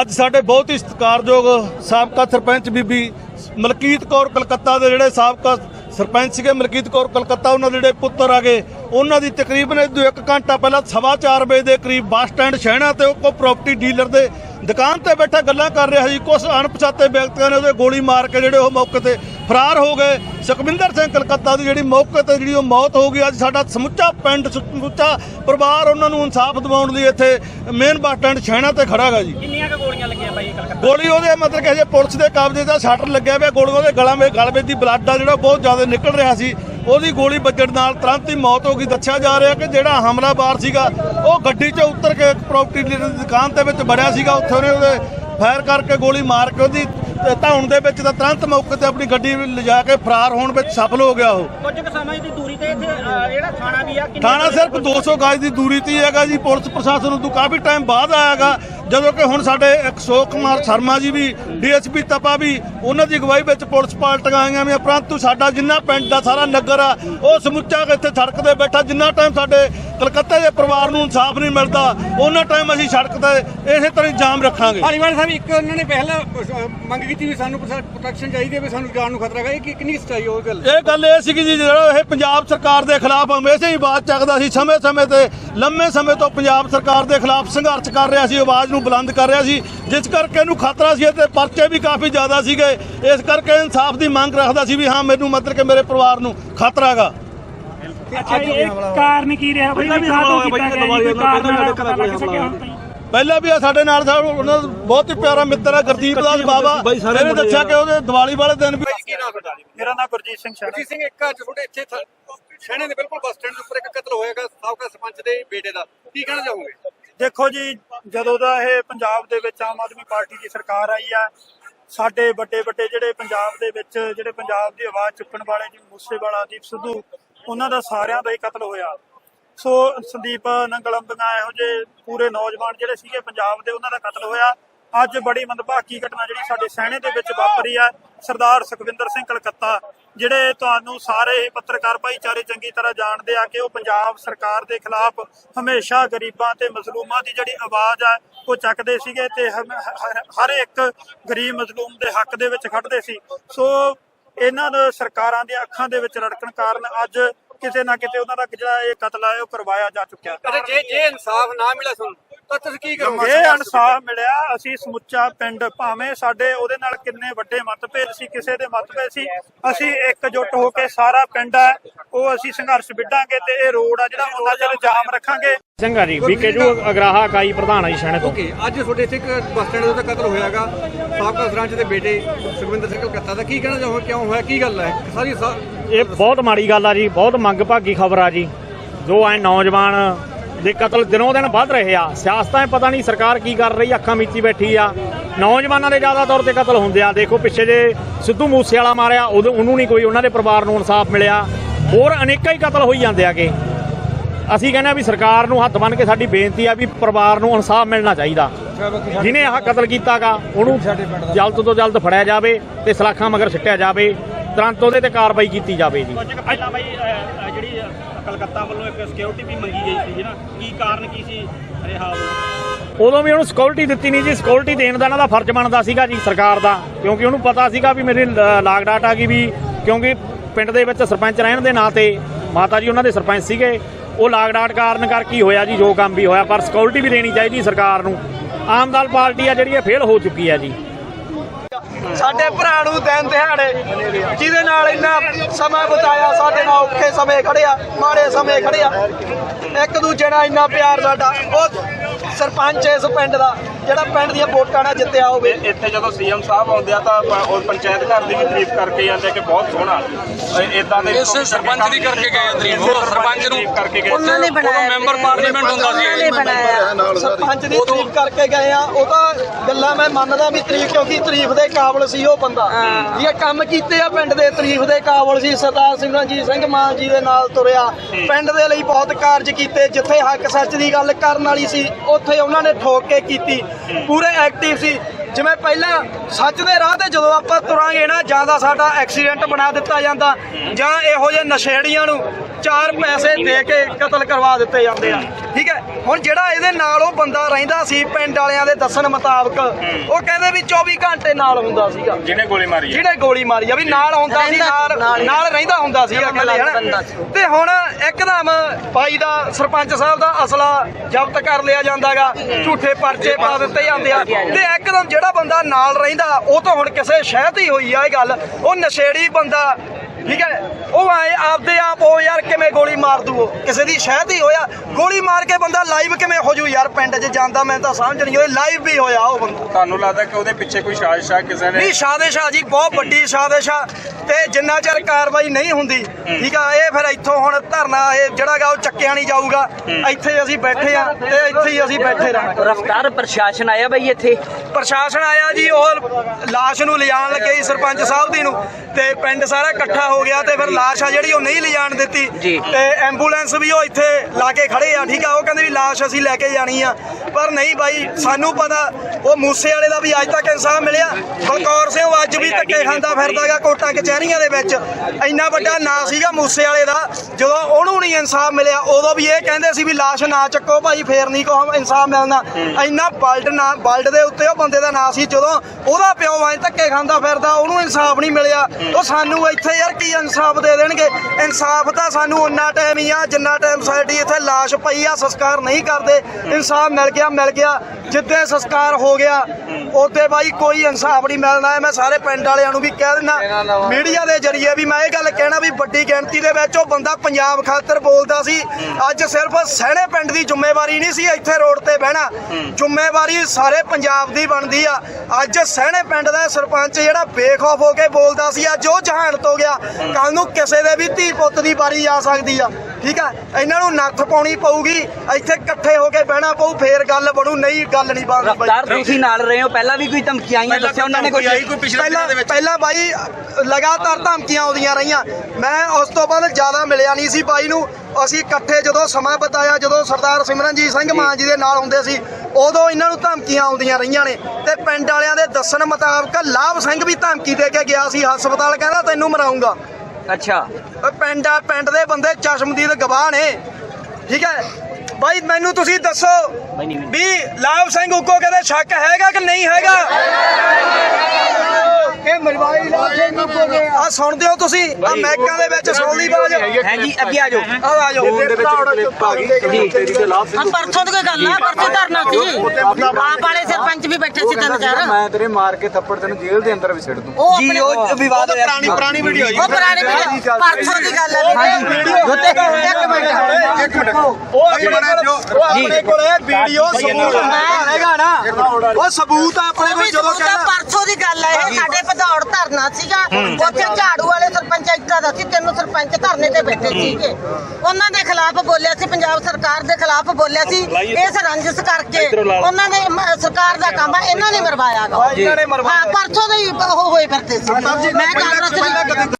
ਅੱਜ ਸਾਡੇ ਬਹੁਤ ਹੀ ਸਤਿਕਾਰਯੋਗ ਸਾਬਕਾ ਸਰਪੰਚ ਬੀਬੀ ਮਲਕੀਤ ਕੌਰ ਕਲਕੱਤਾ ਦੇ ਜਿਹੜੇ ਸਾਬਕਾ ਸਰਪੰਚ ਸੀਗੇ, ਮਲਕੀਤ ਕੌਰ ਕਲਕੱਤਾ, ਉਹਨਾਂ ਦੇ ਜਿਹੜੇ ਪੁੱਤਰ ਆ ਗਏ ਉਹਨਾਂ ਦੀ ਤਕਰੀਬਨ ਇਹ ਤੋਂ ਇੱਕ ਘੰਟਾ ਪਹਿਲਾਂ ਸਵਾ ਚਾਰ ਵਜੇ ਦੇ ਕਰੀਬ ਬੱਸ ਸਟੈਂਡ, ਸ਼ਹਿਣਾ ਤੇ ਉਹ ਕੋ ਪ੍ਰਾਪਰਟੀ ਡੀਲਰ ਦੇ ਦੁਕਾਨ ਤੇ ਬੈਠਾ ਗੱਲਾਂ ਕਰ ਰਿਹਾ ਸੀ ਕੁਝ ਅਣਪਛਾਤੇ ਵਿਅਕਤੀਆਂ ਨੇ ਉਹਦੇ ਗੋਲੀ ਮਾਰ ਕੇ ਜਿਹੜੇ ਉਹ ਮੌਕੇ ਤੇ ਫਰਾਰ ਹੋ ਗਏ। ਸੁਖਵਿੰਦਰ ਸਿੰਘ ਕਲਕੱਤਾ ਦੀ ਜਿਹੜੀ ਮੌਕੇ ਤੇ ਜਿਹੜੀ ਉਹ ਮੌਤ ਹੋ ਗਈ ਅੱਜ ਸਾਡਾ ਸਮੁੱਚਾ ਪਿੰਡ ਸਮੁੱਚਾ ਪਰਿਵਾਰ ਉਹਨਾਂ ਨੂੰ ਇਨਸਾਫ ਦਿਵਾਉਣ ਲਈ ਇੱਥੇ ਮੇਨ ਬੱਸ ਸਟੈਂਡ ਸ਼ਹਿਣਾ ਤੇ ਖੜਾ ਗਾ ਜੀ। ਕਿੰਨੀਆਂ ਕੁ ਗੋਲੀਆਂ ਲੱਗੀਆਂ ਬਾਈ ਕਲਕੱਤਾ ਗੋਲੀ ਉਹਦੇ ਮਤਲਬ ਕਿ ਜੇ ਪੁਲਿਸ ਦੇ ਕਬਜ਼ੇ ਦਾ ਸ਼ਟਰ ਲੱਗਿਆ ਪਿਆ ਗੋਲੀ ਉਹਦੇ ਗਲਾਂ ਵਿੱਚ ਗਲ ਵਿੱਚ ਦੀ ਬਲੱਡ ਆ ਜਿਹੜਾ ਬਹੁਤ ਜ਼ਿਆਦਾ ਨਿਕਲ ਰਿਹਾ ਸੀ। ਉਹਦੀ ਗੋਲੀ ਵੱਜਣ ਨਾਲ ਤੁਰੰਤ ਹੀ ਮੌਤ ਹੋ ਗਈ। ਦੱਸਿਆ ਜਾ ਰਿਹਾ ਕਿ ਜਿਹੜਾ ਹਮਲਾਵਰ ਸੀਗਾ ਉਹ ਗੱਡੀ 'ਚੋਂ ਉਤਰ ਕੇ ਪ੍ਰਾਪਰਟੀ ਡੀਲਰ ਦੀ ਦੁਕਾਨ ਦੇ ਵਿੱਚ ਵੜਿਆ ਸੀਗਾ ਉੱਥੇ ਉਹਨੇ ਉਹਦੇ ਫਾਇਰ ਕਰਕੇ ਗੋਲੀ ਮਾਰ ਕੇ ਉਹਦੀ ਧੌਣ ਦੇ ਵਿੱਚ ਤਾਂ ਤੁਰੰਤ ਮੌਕੇ ਤੇ ਆਪਣੀ ਗੱਡੀ ਲਿਜਾ ਕੇ ਫਰਾਰ ਹੋਣ ਵਿੱਚ ਸਫਲ ਹੋ ਗਿਆ ਉਹ। ਕੁਝ ਕੁ ਸਮੇਂ ਦੀ ਦੂਰੀ ਤੇ ਇੱਥੇ ਜਿਹੜਾ ਥਾਣਾ ਵੀ ਆ ਕਿੰਨੀ ਥਾਣਾ ਸਿਰਫ 200 ਗਜ ਦੀ ਦੂਰੀ ਤੇ ਹੀ ਹੈਗਾ ਜੀ ਪੁਲਿਸ ਪ੍ਰਸ਼ਾਸਨ ਉਦੋਂ ਕਾਫੀ ਟਾਈਮ ਬਾਅਦ ਆਇਆਗਾ। ਜਦੋਂ ਕਿ ਹੁਣ ਸਾਡੇ ਅਸ਼ੋਕ ਕੁਮਾਰ ਸ਼ਰਮਾ ਜੀ ਵੀ ਡੀਐਸਪੀ ਤਪਾ ਵੀ ਉਹਨਾਂ ਦੀ ਅਗਵਾਈ ਵਿੱਚ ਪੁਲਿਸ ਪਾਰਟੀਆਂ ਆਈਆਂ ਵੀ ਪਰੰਤੂ ਸਾਡਾ ਜਿੰਨਾ ਪਿੰਡ ਦਾ ਸਾਰਾ ਨਗਰ ਆ ਉਹ ਸਮੁੱਚਾ ਇੱਥੇ ਸੜਕ ਤੇ ਬੈਠਾ ਜਿੰਨਾ ਟਾਈਮ ਸਾਡੇ ਕਲਕੱਤਾ ਦੇ ਪਰਿਵਾਰ ਨੂੰ ਇਨਸਾਫ ਨਹੀਂ ਮਿਲਦਾ ਉਹਨਾਂ ਟਾਈਮ ਅਸੀਂ ਸੜਕ ਤੇ ਇਸੇ ਤਰ੍ਹਾਂ ਜਾਮ ਰੱਖਾਂਗੇ। ਧਾਲੀਵਾਲ ਸਾਹਿਬ ਇੱਕ ਉਹਨਾਂ ਨੇ ਪਹਿਲਾਂ ਮੰਗ ਕੀਤੀ ਵੀ ਸਾਨੂੰ ਪ੍ਰੋਟੈਕਸ਼ਨ ਚਾਹੀਦੀ ਹੈ ਵੀ ਸਾਨੂੰ ਜਾਨ ਨੂੰ ਖਤਰਾ ਹੈ ਇਹ ਕਿ- ਕਿੰਨੀ ਕੁ ਸੱਚਾਈ ਉਹ ਗੱਲ? ਇਹ ਗੱਲ ਇਹ ਸੀਗੀ ਜੀ ਜਿਹੜਾ ਇਹ ਪੰਜਾਬ ਸਰਕਾਰ ਦੇ ਖਿਲਾਫ ਹਮੇਸ਼ਾ ਹੀ ਆਵਾਜ਼ ਚੱਕਦਾ ਸੀ ਸਮੇਂ-ਸਮੇਂ ਤੇ ਲੰਮੇ ਸਮੇਂ ਤੋਂ ਪੰਜਾਬ ਸਰਕਾਰ ਦੇ ਖਿਲਾਫ ਸੰਘਰਸ਼ ਕਰ ਰਿਹਾ ਸੀ ਆਵਾਜ਼ ਨੂੰ ਬੁਲੰਦ ਕਰ ਰਿਹਾ ਸੀ ਜਿਸ ਕਰਕੇ ਇਹਨੂੰ ਖਤਰਾ ਸੀ ਤੇ ਪਰਚੇ ਵੀ ਕਾਫੀ ਜ਼ਿਆਦਾ ਸੀਗੇ। ਇਸ ਕਰਕੇ ਇਨਸਾਫ ਦੀ ਮੰਗ ਰੱਖਦਾ ਸੀ ਵੀ ਹਾਂ ਮੈਨੂੰ ਮਤਲਬ ਕਿ ਮੇਰੇ ਪਰਿਵਾਰ ਨੂੰ ਖਤਰਾ ਹੈਗਾ। ਅੱਛਾ ਇਹ ਕਾਰਨ ਕੀ ਰਿਹਾ ਬਈ? ਵੀ ਕੀਤਾ ਗਿਆ ਪਹਿਲਾਂ ਵੀ ਆ ਸਾਡੇ ਨਾਲ ਸਾਹਿਬ ਉਹਨਾਂ ਦਾ ਬਹੁਤ ਹੀ ਪਿਆਰਾ ਮਿੱਤਰ ਹੈ ਗੁਰਦੀਪ ਦਾਸ ਬਾਬਾ ਇਹਨੇ ਦੱਸਿਆ ਕਿ ਉਹਦੇ ਦੀਵਾਲੀ ਵਾਲੇ ਦਿਨ ਵੀ ਮੇਰਾ ਨਾਮ ਗੁਰਜੀਤ ਸਿੰਘ ਸ਼ਾਹ ਜੀ ਸਿੰਘ ਇੱਕ ਅੱਜ ਤੁਹਾਡੇ ਇੱਥੇ ਸ਼ਹਿਣੇ ਦੇ ਬਿਲਕੁਲ ਬੱਸ ਸਟੈਂਡ ਦੇ ਉੱਪਰ ਇੱਕ ਕਤਲ ਹੋਏਗਾ ਸਾਬਕਾ ਸਰਪੰਚ ਦੇ ਬੇਟੇ ਦਾ। ਕੀ ਕਹਿਣਾ ਚਾਹੋਗੇ? ਦੇਖੋ ਜੀ, ਜਦੋਂ ਦਾ ਇਹ ਪੰਜਾਬ ਦੇ ਵਿੱਚ ਆਮ ਆਦਮੀ ਪਾਰਟੀ ਦੀ ਸਰਕਾਰ ਆਈ ਆ, ਸਾਡੇ ਵੱਡੇ ਵੱਡੇ ਜਿਹੜੇ ਪੰਜਾਬ ਦੇ ਵਿੱਚ, ਜਿਹੜੇ ਪੰਜਾਬ ਦੀ ਆਵਾਜ਼ ਚੁੱਕਣ ਵਾਲੇ ਜੀ, ਮੂਸੇਵਾਲਾ, ਦੀਪ ਸਿੱਧੂ, ਉਹਨਾਂ ਦਾ ਸਾਰਿਆਂ ਦਾ ਹੀ ਕਤਲ ਹੋਇਆ। ਸੋ ਸੰਦੀਪ ਨੰਗਲੰਬੀਆਂ ਇਹੋ ਜਿਹੇ ਪੂਰੇ ਨੌਜਵਾਨ ਜਿਹੜੇ ਸੀਗੇ ਪੰਜਾਬ ਦੇ, ਉਹਨਾਂ ਦਾ ਕਤਲ ਹੋਇਆ। ਅੱਜ ਬੜੀ ਮੰਦਭਾਗੀ ਘਟਨਾ ਜਿਹੜੀ ਸਾਡੇ ਸਹਿਣੇ ਦੇ ਵਿੱਚ ਵਾਪਰੀ ਆ, ਸਰਦਾਰ ਸੁਖਵਿੰਦਰ ਸਿੰਘ ਕਲਕੱਤਾ। ਜਿਹੜੇ ਤੁਹਾਨੂੰ ਸਾਰੇ ਪੱਤਰਕਾਰ ਭਾਈਚਾਰੇ ਚੰਗੀ ਤਰ੍ਹਾਂ ਜਾਣਦੇ ਆ ਕਿ ਉਹ ਪੰਜਾਬ ਸਰਕਾਰ ਦੇ ਖਿਲਾਫ ਹਮੇਸ਼ਾ ਗਰੀਬਾਂ ਤੇ ਮਜ਼ਲੂਮਾਂ ਦੀ ਜਿਹੜੀ ਆਵਾਜ਼ ਆ, ਉਹ ਚੱਕਦੇ ਸੀਗੇ ਤੇ ਹਰ- ਹਰ ਇੱਕ ਗਰੀਬ ਮਜ਼ਲੂਮ ਦੇ ਹੱਕ ਦੇ ਵਿੱਚ ਖੜਦੇ ਸੀ। ਸੋ ਇਹਨਾਂ ਦੇ ਸਰਕਾਰਾਂ ਦੀਆਂ ਅੱਖਾਂ ਦੇ ਵਿੱਚ ਰੜਕਣ ਕਾਰਨ ਅੱਜ ਕਿਸੇ ਨਾ ਕਿਤੇ ਉਹਨਾਂ ਦਾ ਜਿਹੜਾ ਇਹ ਕਤਲ ਹੈ ਉਹ ਕਰਵਾਇਆ ਜਾ ਚੁੱਕਿਆ। ਜੇ ਜੇ ਇਨਸਾਫ ਨਾ ਮਿਲਿਆ ਤੁਹਾਨੂੰ ਤਾਂ ਤੁਸੀਂ ਕੀ ਕਰੋਗੇ? ਇਹ ਇਨਸਾਫ ਮਿਲਿਆ ਅਸੀਂ ਸਮੁੱਚਾ ਪਿੰਡ ਭਾਵੇਂ ਸਾਡੇ ਉਹਦੇ ਨਾਲ ਕਿੰਨੇ ਵੱਡੇ ਮਤਭੇਦ ਸੀ ਕਿਸੇ ਦੇ ਮਤਭੇਦ ਸੀ ਅਸੀਂ ਇਕਜੁੱਟ ਹੋ ਕੇ ਸਾਰਾ ਪਿੰਡ ਹੈ ਉਹ ਅਸੀਂ ਸੰਘਰਸ਼ ਵਿੱਢਾਂਗੇ ਤੇ ਇਹ ਰੋਡ ਆ ਜਿਹੜਾ ਉਹਨਾਂ ਚਿਰ ਜਾਮ ਰੱਖਾਂਗੇ। ਸਿੰਘਾ ਜੀ ਬੀਕੇਜੂ ਅਗਰਾਹਾ ਇਕਾਈ ਪ੍ਰਧਾਨ ਆ ਜੀ ਸ਼ਹਿਣੇ ਤੋਂ। ਓਕੇ ਅੱਜ ਤੁਹਾਡੇ ਇੱਥੇ ਇੱਕ ਬੱਸ ਸਟੈਂਡ ਦੇ ਉੱਤੇ ਕਤਲ ਹੋਇਆਗਾ ਸਾਬਕਾ ਸਰਪੰਚ ਦੇ ਬੇਟੇ ਸੁਖਵਿੰਦਰ ਸਿੰਘ ਕਲਕੱਤਾ ਦਾ। ਕੀ ਕਹਿਣਾ ਚਾਹੋਗੇ? ਕਿਉਂ ਹੋਇਆ? ਕੀ ਗੱਲ ਹੈ? ਸਾਰੀ ਇਹ ਬਹੁਤ ਮਾੜੀ ਗੱਲ ਆ ਜੀ ਬਹੁਤ ਮੰਗਭਾਗੀ ਖਬਰ ਆ ਜੀ। ਜੋ ਐ ਨੌਜਵਾਨ ਦੇ ਕਤਲ ਦਿਨੋਂ ਦਿਨ ਵੱਧ ਰਹੇ ਆ। ਸਿਆਸਤਾਂ 'ਚ ਪਤਾ ਨਹੀਂ ਸਰਕਾਰ ਕੀ ਕਰ ਰਹੀ, ਅੱਖਾਂ ਮੀਚੀ ਬੈਠੀ ਆ। ਨੌਜਵਾਨਾਂ ਦੇ ਜ਼ਿਆਦਾ ਤੌਰ ਤੇ ਕਤਲ ਹੁੰਦੇ ਆ। ਦੇਖੋ, ਪਿੱਛੇ ਜੇ ਸਿੱਧੂ ਮੂਸੇ ਵਾਲਾ ਮਾਰਿਆ ਉਹਨੂੰ ਨਹੀਂ ਕੋਈ, ਉਹਨਾਂ ਦੇ ਪਰਿਵਾਰ ਨੂੰ ਇਨਸਾਫ ਮਿਲਿਆ। ਹੋਰ ਅਨੇਕਾਂ ਹੀ ਕਤਲ ਹੋਈ ਜਾਂਦੇ ਆਗੇ। ਅਸੀਂ ਕਹਿੰਦੇ ਆ ਵੀ ਸਰਕਾਰ ਨੂੰ ਹੱਥ ਬੰਨ ਕੇ ਸਾਡੀ ਬੇਨਤੀ ਆ ਵੀ ਪਰਿਵਾਰ ਨੂੰ ਇਨਸਾਫ ਮਿਲਣਾ ਚਾਹੀਦਾ। ਜਿਹਨੇ ਆਹ ਕਤਲ ਕੀਤਾਗਾ, ਉਹਨੂੰ ਜਲਦ ਤੋਂ ਜਲਦ ਫੜਿਆ ਜਾਵੇ ਤੇ ਸਲਾਖਾਂ ਮਗਰ ਸਿੱਟਿਆ ਜਾਵੇ। ਤੁਰੰਤ ਉਹਦੇ ਤੇ ਕਾਰਵਾਈ ਕੀਤੀ ਜਾਵੇ ਜੀ। ਕੁਝ ਕੁ ਪਹਿਲਾਂ ਬਾਈ ਅਹ, ਅਹ, ਜਿਹੜੀ ਅਹ, ਕਲਕੱਤਾ ਵੱਲੋਂ ਇੱਕ ਸਿਕਿਉਰਿਟੀ ਵੀ ਮੰਗੀ ਗਈ ਸੀ ਨਾ ਕੀ ਕਾਰਨ ਕੀ ਸੀ ਰਿਹਾ ਉਹ? ਉਦੋਂ ਵੀ ਉਹਨੂੰ ਸਿਕਿਉਰਿਟੀ ਦਿੱਤੀ ਨਹੀਂ ਜੀ ਸਿਕਿਉਰਿਟੀ ਦੇਣ ਦਾ ਇਹਨਾਂ ਦਾ ਫਰਜ਼ ਬਣਦਾ ਸੀਗਾ ਜੀ ਸਰਕਾਰ ਦਾ ਕਿਉਂਕਿ ਉਹਨੂੰ ਪਤਾ ਸੀਗਾ ਵੀ ਮੇਰੀ ਲ- ਲਾਗ ਡਾਟ ਆ ਗਈ ਵੀ ਕਿਉਂਕਿ ਪਿੰਡ ਦੇ ਵਿੱਚ ਸਰਪੰਚ ਰਹਿਣ ਦੇ ਨਾਂ ਤੇ ਮਾਤਾ ਜੀ ਉਹਨਾਂ ਦੇ ਸਰਪੰਚ ਸੀਗੇ ਉਹ ਲਾਗ ਡਾਟ ਕਾਰਨ ਕਰਕੇ ਹੀ ਹੋਇਆ ਜੀ ਜੋ ਕੰਮ ਵੀ ਹੋਇਆ ਪਰ ਸਿਕਿਉਰਿਟੀ ਵੀ ਦੇਣੀ ਚਾਹੀਦੀ ਸਰਕਾਰ ਨੂੰ। ਆਮਦਾਲ ਪਾਰਟੀ ਆ ਜਿਹੜੀ ਇਹ ਫੇਲ ਹੋ ਚੁੱਕੀ ਆ ਜੀ। ਸਾਡੇ ਭਰਾ ਨੂੰ ਦਿਨ ਦਿਹਾੜੇ ਜਿਹਦੇ ਨਾਲ ਇੰਨਾ ਸਮਾਂ ਬਤਾਇਆ, ਸਾਡੇ ਨਾਲ ਔਖੇ ਸਮੇਂ ਖੜਿਆ ਮਾੜੇ ਸਮੇਂ ਖੜਿਆ ਇੱਕ ਦੂਜੇ ਨਾਲ ਇੰਨਾ ਪਿਆਰ ਸਾਡਾ। ਉਹ ਸਰਪੰਚ ਇਸ ਪਿੰਡ ਦਾ ਜਿਹੜਾ ਪਿੰਡ ਦੀਆਂ ਵੋਟਾਂ ਨਾਲ ਜਿੱਤਿਆ ਹੋਵੇ। ਇੱਥੇ ਜਦੋਂ ਸੀਐਮ ਸਾਹਿਬ ਆਉਂਦੇ ਆ ਤਾਂ ਪ- ਉਹ ਪੰਚਾਇਤ ਘਰ ਦੀ ਵੀ ਤਾਰੀਫ ਕਰਕੇ ਜਾਂਦੇ ਆ ਕਿ ਬਹੁਤ ਸੋਹਣਾ। ਇਦਾਂ ਦੇ ਇਸੇ ਸਰਪੰਚ ਦੀ ਕਰਕੇ ਗਏ ਆ ਤਾਰੀਫ। ਉਹ ਸਰਪੰਚ ਨੂੰ- ਤਾਰੀਫ ਕਰਕੇ ਗਏ। ਉਹਨਾਂ ਨੇ ਬਣਾਇਆ ਮੈਂਬਰ ਪਾਰਲੀਮੈਂਟ ਹੁੰਦਾ ਸੀ। ਉਹਨਾਂ ਨੇ ਬਣਾਇਆ। ਸਰਪੰਚ ਦੀ ਤਾਰੀਫ ਕਰਕੇ ਗਏ ਆ ਉਹ ਤਾਂ ਗੱਲਾਂ ਮੈਂ ਮੰਨਦਾ ਵੀ ਤਾਰੀਫ ਕਿਉਂਕਿ ਤਾਰੀਫ ਦੇ ਕਾਬਲ ਸੀ ਉਹ ਬੰਦਾ। ਇਹ ਕੰਮ ਕੀਤੇ ਆ ਪਿੰਡ ਦੇ ਤਾਰੀਫ ਦੇ ਕਾਬਲ ਸੀ। ਸਰਦਾਰ ਸਿਮਰਨਜੀਤ ਸਿੰਘ ਮਾਨ ਜੀ ਦੇ ਨਾਲ ਤੁਰਿਆ। ਪਿੰਡ ਦੇ ਲਈ ਬਹੁਤ ਕਾਰਜ ਕੀਤੇ ਜਿੱਥੇ ਹੱਕ ਸੱਚ ਦੀ ਗੱਲ ਕਰਨ ਵਾਲੀ ਸੀ ਉੱਥੇ ਉਹਨਾਂ ਨੇ ਠੋਕ ਕੇ ਕੀਤੀ। ਪੂਰੇ ਐਕਟਿਵ ਸੀ। ਜਿਵੇਂ ਪਹਿਲਾਂ ਸੱਚ ਦੇ ਰਾਹ ਤੇ ਜਦੋਂ ਆਪਾਂ ਤੁਰਾਂਗੇ ਨਾ, ਜਾਂ ਤਾਂ ਸਾਡਾ ਐਕਸੀਡੈਂਟ ਬਣਾ ਦਿੱਤਾ ਜਾਂਦਾ, ਜਾਂ ਇਹੋ ਜਿਹੇ ਨਸ਼ੇੜੀਆਂ ਨੂੰ ਚਾਰ ਪੈਸੇ ਦੇ ਕੇ ਕਤਲ ਕਰਵਾ ਦਿੱਤੇ ਜਾਂਦੇ ਆ। ਠੀਕ ਹੈ? ਹੁਣ ਜਿਹੜਾ ਇਹਦੇ ਨਾਲ ਉਹ ਬੰਦਾ ਰਹਿੰਦਾ ਸੀ ਪਿੰਡ ਵਾਲਿਆਂ ਦੇ ਦੱਸਣ ਮੁਤਾਬਕ ਉਹ ਕਹਿੰਦੇ ਵੀ 24 ਘੰਟੇ ਨਾਲ ਹੁੰਦਾ ਸੀਗਾ। ਜਿਹਨੇ ਗੋਲੀ ਮਾਰੀ ਹੈ ਜਿਹੜੇ ਗੋਲੀ ਮਾਰੀ ਆ ਵੀ ਨਾਲ ਹੁੰਦਾ ਸੀ ਨਾਲ ਨਾਲ ਰਹਿੰਦਾ ਹੁੰਦਾ ਸੀਗਾ ਕਹਿੰਦੇ ਹਨਾ? ਤੇ ਹੁਣ ਇੱਕਦਮ ਬਾਈ ਦਾ ਸਰਪੰਚ ਸਾਹਿਬ ਦਾ ਅਸਲਾ ਜ਼ਬਤ ਕਰ ਲਿਆ ਜਾਂਦਾਗਾ। ਝੂਠੇ ਪਰਚੇ ਪਾ ਦਿੱਤੇ ਜਾਂਦੇ ਆ। ਤੇ ਇੱਕਦਮ ਜਿਹੜਾ ਬੰਦਾ ਨਾਲ ਰਹਿੰਦਾ ਉਹ ਤਾਂ ਹੁਣ ਕਿਸੇ ਸ਼ਹਿਦ ਹੀ ਹੋਈ ਆ ਇਹ ਗੱਲ। ਉਹ ਨਸ਼ੇੜੀ ਬੰਦਾ ਠੀਕ ਹੈ? ਉਹ ਆਏ ਆਪਦੇ ਆਪ ਉਹ ਯਾਰ ਕਿਵੇਂ ਗੋਲੀ ਮਾਰ ਦੂ? ਉਹ ਕਿਸੇ ਦੀ ਸ਼ਹਿਦ ਹੀ ਹੋਇਆ ਗੋਲੀ ਮਾਰ ਕੇ ਬੰਦਾ ਲਾਈਵ ਕਿਵੇਂ ਹੋ ਜੂ? ਯਾਰ ਪਿੰਡ 'ਚ ਜਾਂਦਾ ਮੈਂ ਤਾਂ ਸਮਝ ਨਹੀਂ ਹੋਈ ਲਾਈਵ ਵੀ ਹੋਇਆ ਉਹ ਬੰਦਾ। ਤੁਹਾਨੂੰ ਲੱਗਦਾ ਕਿ ਉਹਦੇ ਪਿੱਛੇ ਕੋਈ ਸਾਜ਼ਿਸ਼ ਆ ਕਿਸੇ ਨੇ ਨਹੀਂ ਸਾਜ਼ਿਸ਼ ਆ ਜੀ ਬਹੁਤ ਵੱਡੀ ਸਾਜ਼ਿਸ਼ ਆ ਤੇ ਜਿੰਨਾ ਚਿਰ ਕਾਰਵਾਈ ਨਹੀਂ ਹੁੰਦੀ ਠੀਕ ਆ ਇਹ ਫਿਰ ਇੱਥੋਂ ਹੁਣ ਧਰਨਾ ਇਹ ਜਿਹੜਾ ਗਾ ਉਹ ਚੱਕਿਆ ਨਹੀਂ ਜਾਊਗਾ। ਇੱਥੇ ਅਸੀਂ ਬੈਠੇ ਆ ਤੇ ਇੱਥੇ ਹੀ ਅਸੀਂ ਬੈਠੇ ਰਹਾਂਗੇ। ਰਫਤਾਰ ਪ੍ਰਸ਼ਾਸਨ ਆਇਆ ਬਈ ਇੱਥੇ? ਪ੍ਰਸ਼ਾਸਨ ਆਇਆ ਜੀ ਉਹ ਲਾਸ਼ ਨੂੰ ਲਿਜਾਣ ਲੱਗੇ ਸੀ ਸਰਪੰਚ ਸਾਹਿਬ ਦੀ ਨੂੰ। ਤੇ ਪਿੰਡ ਸਾਰਾ ਇਕੱਠਾ ਹੋ ਗਿਆ ਤੇ ਫਿਰ ਲਾਸ਼ ਆ ਜਿਹੜੀ ਉਹ ਨਹੀਂ ਲਿਜਾਣ ਦਿੱਤੀ। ਜੀ। ਤੇ ਐਂਬੂਲੈਂਸ ਵੀ ਉਹ ਇੱਥੇ ਲਾ ਕੇ ਖੜੇ ਆ, ਠੀਕ ਆ ਉਹ ਕਹਿੰਦੇ ਵੀ ਲਾਸ਼ ਅਸੀਂ ਲੈ ਕੇ ਜਾਣੀ ਆ ਪਰ ਨਹੀਂ ਬਾਈ, ਸਾਨੂੰ ਪਤਾ, ਉਹ ਮੂਸੇ ਵਾਲੇ ਦਾ ਵੀ ਅੱਜ ਤੱਕ ਇਨਸਾਫ ਮਿਲਿਆ। ਬਲਕੌਰ ਸਿੰਘ ਅੱਜ ਵੀ ਧੱਕੇ ਖਾਂਦਾ ਫਿਰਦਾਗਾ ਕੋਟਾਂ ਕਚਹਿਰੀਆਂ ਦੇ ਵਿੱਚ। ਇੰਨਾ ਵੱਡਾ ਨਾਂ ਸੀਗਾ ਮੂਸੇ ਵਾਲੇ ਦਾ। ਜਦੋਂ ਉਹਨੂੰ ਨਹੀਂ ਇਨਸਾਫ ਮਿਲਿਆ, ਉਦੋਂ ਵੀ ਇਹ ਕਹਿੰਦੇ ਸੀ ਵੀ ਲਾਸ਼ ਨਾ ਚੱਕੋ ਭਾਈ, ਫੇਰ ਨਹੀਂ ਕੋ ਇਨਸਾਫ ਮਿਲਣਾ। ਇੰਨਾ ਬਲਡ ਨਾ, ਬਲਡ ਦੇ ਉੱਤੇ ਉਹ ਬੰਦੇ ਦਾ ਨਾਂ ਸੀ। ਜਦੋਂ ਉਹਦਾ ਪਿਓ ਵਾਂ ਧੱਕੇ ਖਾਂਦਾ ਫਿਰਦਾ, ਉਹਨੂੰ ਇਨਸਾਫ ਨਹੀਂ ਮਿਲਿਆ। ਉਹ ਸਾਨੂੰ ਇੱਥੇ ਯਾਰ ਕੀ ਇਨਸਾਫ ਦੇ ਦੇਣਗੇ? ਇਨਸਾਫ ਤਾਂ ਸਾਨੂੰ ਉਨਾ ਟਾਈਮ ਹੀ ਆ, ਜਿੰਨਾ ਟਾਈਮ ਸਾਡੀ ਇੱਥੇ ਲਾਸ਼ ਪਈ ਆ, ਸੰਸਕਾਰ ਨਹੀਂ ਕਰਦੇ। ਇਨਸਾਫ ਮਿਲ ਗਿਆ, ਮਿਲ ਗਿਆ, ਜਿੱਦੇ ਸੰਸਕਾਰ ਹੋ ਗਿਆ, ਉੱਥੇ ਬਾਈ ਕੋਈ ਇਨਸਾਫ ਨਹੀਂ ਮਿਲਣਾ ਮੈਂ ਸਾਰੇ ਪਿੰਡ ਵਾਲਿਆਂ ਨੂੰ ਵੀ ਕਹਿ ਦਿੰਦਾ, ਮੀਡੀਆ ਦੇ ਜ਼ਰੀਏ ਵੀ ਮੈਂ ਇਹ ਗੱਲ ਕਹਿਣਾ ਵੀ ਵੱਡੀ ਗਿਣਤੀ ਦੇ ਵਿੱਚ ਉਹ ਬੰਦਾ ਪੰਜਾਬ ਖਾਤਰ ਬੋਲਦਾ ਸੀ, ਅੱਜ ਸਿਰਫ ਸਹਿਣੇ ਪਿੰਡ ਦੀ ਜ਼ਿੰਮੇਵਾਰੀ ਨਹੀਂ ਸੀ ਇੱਥੇ ਰੋਡ ਤੇ ਬਹਿਣਾ, ਜ਼ਿੰਮੇਵਾਰੀ ਸਾਰੇ ਪੰਜਾਬ ਦੀ ਬਣਦੀ ਆ, ਅੱਜ ਸਹਿਣੇ ਪਿੰਡ ਦਾ ਸਰਪੰਚ ਜਿਹੜਾ ਬੇਖੌਫ ਹੋ ਕੇ ਬੋਲਦਾ ਸੀ, ਅੱਜ ਉਹ ਜਹਾਨ ਤੋਂ ਗਿਆ ਕੱਲ ਨੂੰ ਕਿਸੇ ਦੇ ਵੀ ਧੀ ਪੁੱਤ ਦੀ ਵਾਰੀ ਆ ਸਕਦੀ ਆ। ਠੀਕ ਆ? ਇਹਨਾਂ ਨੂੰ ਨੱਥ ਪਾਉਣੀ ਪਊਗੀ ਇੱਥੇ ਇਕੱਠੇ ਹੋ ਕੇ ਬਹਿਣਾ ਪਊ ਫੇਰ ਗੱਲ ਬਣੂ ਨਹੀਂ ਗੱਲ ਨਹੀਂ ਬਣਦੀ ਬਾਈ। ਰਫਤਾਰ ਤੁਸੀਂ ਨਾਲ ਰਹੇ ਹੋ ਪਹਿਲਾਂ ਵੀ ਕੋਈ ਧਮਕੀਆਂ ਆਈਆਂ ਦੱਸਿਆ ਉਹਨਾਂ ਨੇ ਕੁਝ ਪਹਿਲਾਂ ਪਹਿਲਾਂ ਬਾਈ ਲਗਾਤਾਰ ਧਮਕੀਆਂ ਆਉਂਦੀਆਂ ਰਹੀਆਂ। ਮੈਂ ਉਸ ਤੋਂ ਬਾਅਦ ਜ਼ਿਆਦਾ ਮਿਲਿਆ ਨਹੀਂ ਸੀ ਬਾਈ ਨੂੰ। ਅਸੀਂ ਇਕੱਠੇ ਜਦੋਂ ਸਮਾਂ ਬਤਾਇਆ ਜਦੋਂ ਸਰਦਾਰ ਸਿਮਰਨਜੀਤ ਸਿੰਘ ਮਾਨ ਜੀ ਦੇ ਨਾਲ ਹੁੰਦੇ ਸੀ ਉਦੋਂ ਇਹਨਾਂ ਨੂੰ ਧਮਕੀਆਂ ਆਉਂਦੀਆਂ ਰਹੀਆਂ ਨੇ। ਤੇ ਪਿੰਡ ਵਾਲਿਆਂ ਦੇ ਦੱਸਣ ਮੁਤਾਬਕ ਲਾਭ ਸਿੰਘ ਵੀ ਧਮਕੀ ਦੇ ਕੇ ਗਿਆ ਸੀ ਹਸਪਤਾਲ ਕਹਿੰਦਾ ਤੈਨੂੰ ਮਰਾਉਂਗਾ। ਅੱਛਾ। ਓਏ ਪਿੰਡ ਆ ਪਿੰਡ ਦੇ ਬੰਦੇ ਚਸ਼ਮਦੀਦ ਗਵਾਹ ਨੇ। ਠੀਕ ਹੈ? ਬਾਈ ਮੈਨੂੰ ਤੁਸੀਂ ਦੱਸੋ ਵੀ ਲਾਭ ਸਿੰਘ ਉੱਕੋ ਕਹਿੰਦੇ ਸ਼ੱਕ ਹੈਗਾ ਕਿ ਨਹੀਂ ਹੈਗਾ? ਇਹ ਮਰਵਾਈ ਲਾਭ ਸਿੰਘ ਉੱਕੋ ਦੇ ਆ ਸੁਣਦੇ ਹੋ ਤੁਸੀਂ? ਆ ਮੈਕਾਂ ਦੇ ਵਿੱਚ ਸੁਣਦੀ ਬਾਜ। ਹੈ ਜੀ ਅੱਗੇ ਆ ਜਾਓ। ਆ ਆ ਜਾਓ। ਆ ਪਰਸੋਂ ਦੀ ਕੋਈ ਗੱਲ ਆ? ਪਰਸੋਂ ਧਰਨਾ ਸੀ। ਆਪ ਵਾਲੇ ਸਰਪੰਚ ਵੀ ਬੈਠੇ ਸੀ ਤਿੰਨ ਚਾਰ। ਮੈਂ ਤੇਰੇ ਮਾਰ ਕੇ ਥੱਪੜ ਤੈਨੂੰ ਜੇਲ੍ਹ ਦੇ ਅੰਦਰ ਵੀ ਸਿੱਟ ਦੂੰ। ਉਹ ਜੀ ਉਹ ਵਿਵਾਦ ਹੋਇਆ ਸੀ। ਪੁਰਾਣੀ ਵੀਡੀਓ ਉਹ ਪੁਰਾਣੇ ਵੀਡੀਓ ਪਰਸੋਂ ਦੀ ਗੱਲ ਹੈ। ਇੱਕ ਮਿੰਟ ਇੱਕ ਮਿੰਟ। ਉਹ ਆਪਣੇ ਕੋਲ ਇਹ ਵੀਡੀਓ ਸਬੂਤ ਹੈਗਾ ਉਹ ਸਬੂਤ ਆ ਆਪਣੇ ਕੋਲ ਜਦੋਂ ਕਹਿੰਦਾ ਪਰਸੋਂ ਦੀ ਗੱਲ ਹੈ ਇਹ ਸਾਡੇ ਭਦੌੜ ਧਰਨਾ ਸੀਗਾ। ਉੱਥੇ ਝਾੜੂ ਵਾਲੇ ਸਰਪੰਚ ਇੱਕਾ ਦਾ ਸੀ ਤਿੰਨ ਸਰਪੰਚ ਧਰਨੇ ਤੇ ਬੈਠੇ ਸੀਗੇ। ਉਹਨਾਂ ਦੇ ਖਿਲਾਫ ਬੋਲਿਆ ਸੀ ਪੰਜਾਬ ਸਰਕਾਰ ਦੇ ਖਿਲਾਫ ਬੋਲਿਆ ਸੀ। ਇਸ ਰੰਜਿਸ਼ ਕਰਕੇ ਉਹਨਾਂ ਨੇ ਸਰਕਾਰ ਦਾ ਕੰਮ ਆ ਇਹਨਾਂ ਨੇ ਮਰਵਾਇਆ ਗਾ। ਇਹਨਾਂ ਨੇ ਮਰਵਾਇਆ। ਹਾਂ ਪਰਸੋਂ ਦੇ ਹੀ ਉਹ ਹੋਏ ਫਿਰਦੇ ਸੀ। ਮੈਂ ਕਾਂਗਰਸ ਦੀ